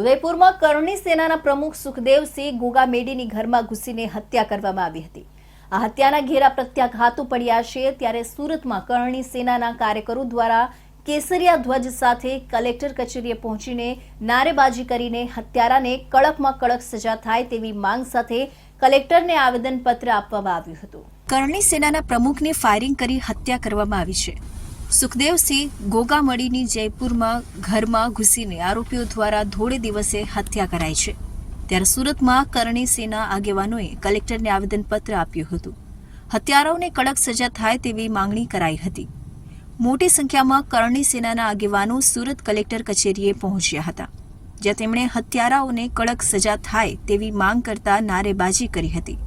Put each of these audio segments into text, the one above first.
ઉદયપુરમાં કરણી સેનાના પ્રમુખ સુખદેવસિંહ ગોગા મેડીની ઘરમાં ઘૂસીને હત્યા કરવામાં આવી હતી. આ હત્યાના ઘેરા પ્રત્યાઘાતો પડ્યા છે, ત્યારે સુરતમાં કરણી સેનાના કાર્યકરો દ્વારા કેસરિયા ધ્વજ સાથે કલેક્ટર કચેરીએ પહોંચીને નારેબાજી કરીને હત્યારાને કડકમાં કડક સજા થાય તેવી માંગ સાથે કલેક્ટરને આવેદનપત્ર આપવામાં આવ્યું હતું. કરણી સેનાના પ્રમુખને ફાયરિંગ કરી હત્યા કરવામાં આવી છે. સુખદેવસિંહ ગોગામડીની જયપુરમાં ઘરમાં ઘૂસીને આરોપીઓ દ્વારા ધોળે દિવસે હત્યા કરાઈ છે. ત્યારે સુરતમાં કરણી સેના આગેવાનોએ કલેક્ટરને આવેદનપત્ર આપ્યું હતું. હત્યારાઓને કડક સજા થાય તેવી માંગણી કરાઈ હતી. મોટી સંખ્યામાં કરણી સેનાના આગેવાનો સુરત કલેક્ટર કચેરીએ પહોંચ્યા હતા, જ્યાં તેમણે હત્યારાઓને કડક સજા થાય તેવી માંગ કરતા નારેબાજી કરી હતી.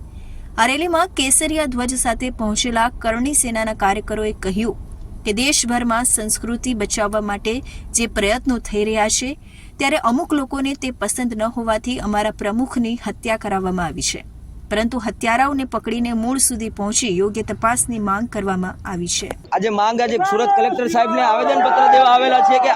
આ રેલીમાં કેસરિયા ધ્વજ સાથે પહોંચેલા કરણી સેનાના કાર્યકરોએ કહ્યું કે દેશભરમાં સંસ્કૃતિ બચાવવા માટે જે પ્રયત્નો થઈ રહ્યા છે, ત્યારે અમુક લોકોને તે પસંદ ન હોવાથી અમારા પ્રમુખની હત્યા કરાવવામાં આવી છે. પરંતુ હત્યારાઓને પકડીને મૂળ સુધી પહોંચી યોગ્ય તપાસની માંગ કરવામાં આવી છે. આજે માંગ આજે સુરત કલેક્ટર સાહેબને આવેદનપત્ર દેવા આવેલા છે કે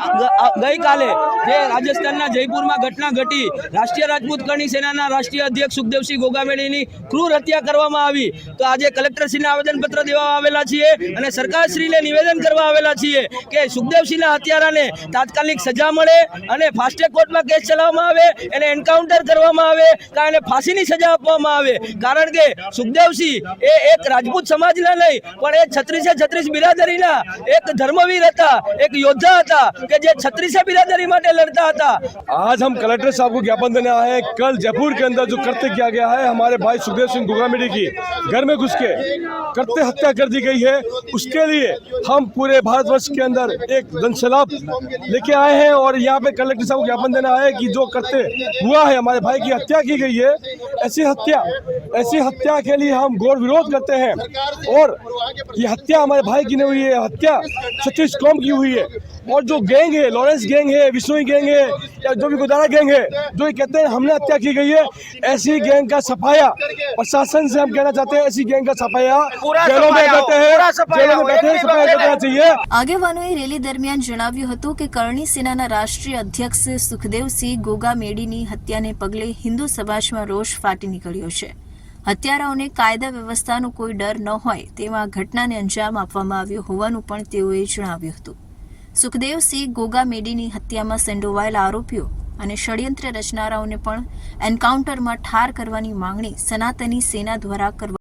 ગઈકાલે જે રાજસ્થાનના જયપુરમાં ઘટના ઘટી, રાષ્ટ્રીય રાજપૂત કરણી સેનાના રાષ્ટ્રીય અધ્યક્ષ સુખદેવસિંહ ગોગામેડીની ક્રૂર હત્યા કરવામાં આવી. તો આજે કલેક્ટરશ્રીને આવેદનપત્ર દેવા આવેલા છીએ અને સરકારશ્રીને નિવેદન કરવા આવેલા છીએ કે સુખદેવસિંહના હત્યારાને તાત્કાલિક સજા મળે અને ફાસ્ટ્રેક કોર્ટમાં કેસ ચલાવવામાં આવે, એને એન્કાઉન્ટર કરવામાં આવે કાં એને ફાંસીની સજા આપવામાં આવે. કારણ કે સુખદેવસિંહ એ એક રાજપૂત સમાજના નહીં, પણ એ છત્રીસે છત્રીસ બિરાદરીના એક ધર્મવીર હતા, એક યોદ્ધા હતા, કે જે छत्तीसवें बिरादरी माटे लड़ता था। आज हम कलेक्टर साहब को ज्ञापन देने आए हैं। कल जयपुर के अंदर जो कृत्य किया गया है, हमारे भाई सुखदेव सिंह गोगामेडी की, घर में घुस के कृत्य हत्या कर दी गई है। उसके लिए हम पूरे भारतवर्ष के अंदर एक दंशलाप लेके आए हैं और यहाँ पे कलेक्टर साहब को ज्ञापन देने आए की जो कृत्य हुआ है, हमारे भाई की हत्या की गई है, ऐसी हत्या ऐसी हत्या के लिए हम घोर विरोध करते हैं। और ये हत्या हमारे भाई की नहीं हुई है हत्या छत्तीस कौम की हुई है। और जो गैंग है लॉरेंस गैंग है विश्नोई गैंग है या जो भी गुदारा गैंग है जो ये कहते हैं हमने हत्या की गई है ऐसी गैंग का सफाया प्रशासन से हम कहना चाहते हैं ऐसी गैंग का सफाया पूरा जेलों में सफाया हो, बैठे हैं पूरा सफाया जेलों में हो, बैठे हैं एक सफाया बात करना चाहिए આગેવાનોએ રેલી દરમિયાન જણાવ્યું હતું કે કરણી સેનાના રાષ્ટ્રીય અધ્યક્ષ સુખદેવસિંહ ગોગા મેડીની હત્યાને પગલે હિન્દુ સમાજમાં રોષ ફાટી નીકળ્યો છે હત્યારાઓને કાયદા વ્યવસ્થાનો કોઈ ડર ન હોય તેમાં ઘટનાને અંજામ આપવામાં આવ્યો હોવાનું પણ તેઓએ જણાવ્યું હતું સુખદેવસિંહ ગોગા મેડીની હત્યામાં સંડોવાયેલા આરોપીઓ અને ષડયંત્ર રચનારાઓને પણ એન્કાઉન્ટરમાં ઠાર કરવાની માંગણી સનાતની સેના દ્વારા કરવા